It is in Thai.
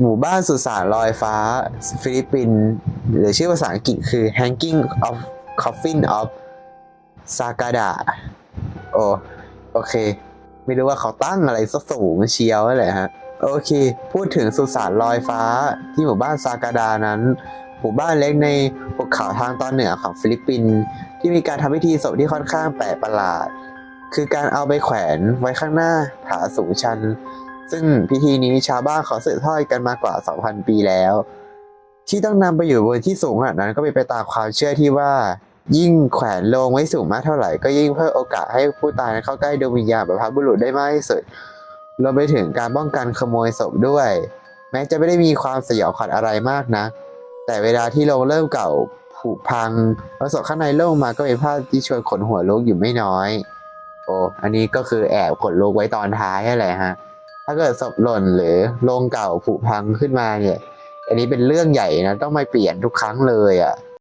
หมู่บ้านสุสานลอยฟ้า ฟิลิปปินส์หรือชื่อภาษาอังกฤษคือ Hanging of Coffin of Sagada โอ้โอเค ไม่รู้ว่าเขาตั้งอะไรสูงเชียวเลยฮะ โอเค พูดถึงสุสานลอยฟ้าที่หมู่บ้านซากาดานั้น หมู่บ้านเล็กในภูเขาทางตอนเหนือของฟิลิปปินส์ที่มีการทำพิธีศพที่ค่อนข้างแปลกประหลาด คือการเอาไปแขวนไว้ข้างหน้าผาสูงชัน ซึ่งพิธีนี้ชาวบ้านเขาสืบทอดกันมากว่า 2,000 ปีแล้ว ที่ต้องนำไปอยู่บนที่สูงขนาดนั้นก็เป็นไปตามความเชื่อที่ว่า ยิ่งแขวนลงไว้สูงมากเท่าไหร่ ก็ยิ่งเพิ่มโอกาสให้ผู้ตายนั้นเข้าใกล้ดวงวิญญาณแบบพบุรุษได้มากที่สุดรวมไปถึงการป้องกันขโมยศพด้วย แม้จะไม่ได้มีความสยองขวัญอะไรมากนะแต่เวลาที่โรงเริ่มเก่าผุพังแล้วศพข้างในโล่งมาก็เป็นภาพที่ชวนขนหัวลุกอยู่ไม่น้อย โอ้อันนี้ก็คือแอบขนลุกไว้ตอนท้ายอะไรฮะ ถ้าเกิดศพหล่นหรือโรงเก่าผุพังขึ้นมาเนี่ย อันนี้เป็นเรื่องใหญ่นะ ต้องมาเปลี่ยนทุกครั้งเลยอะ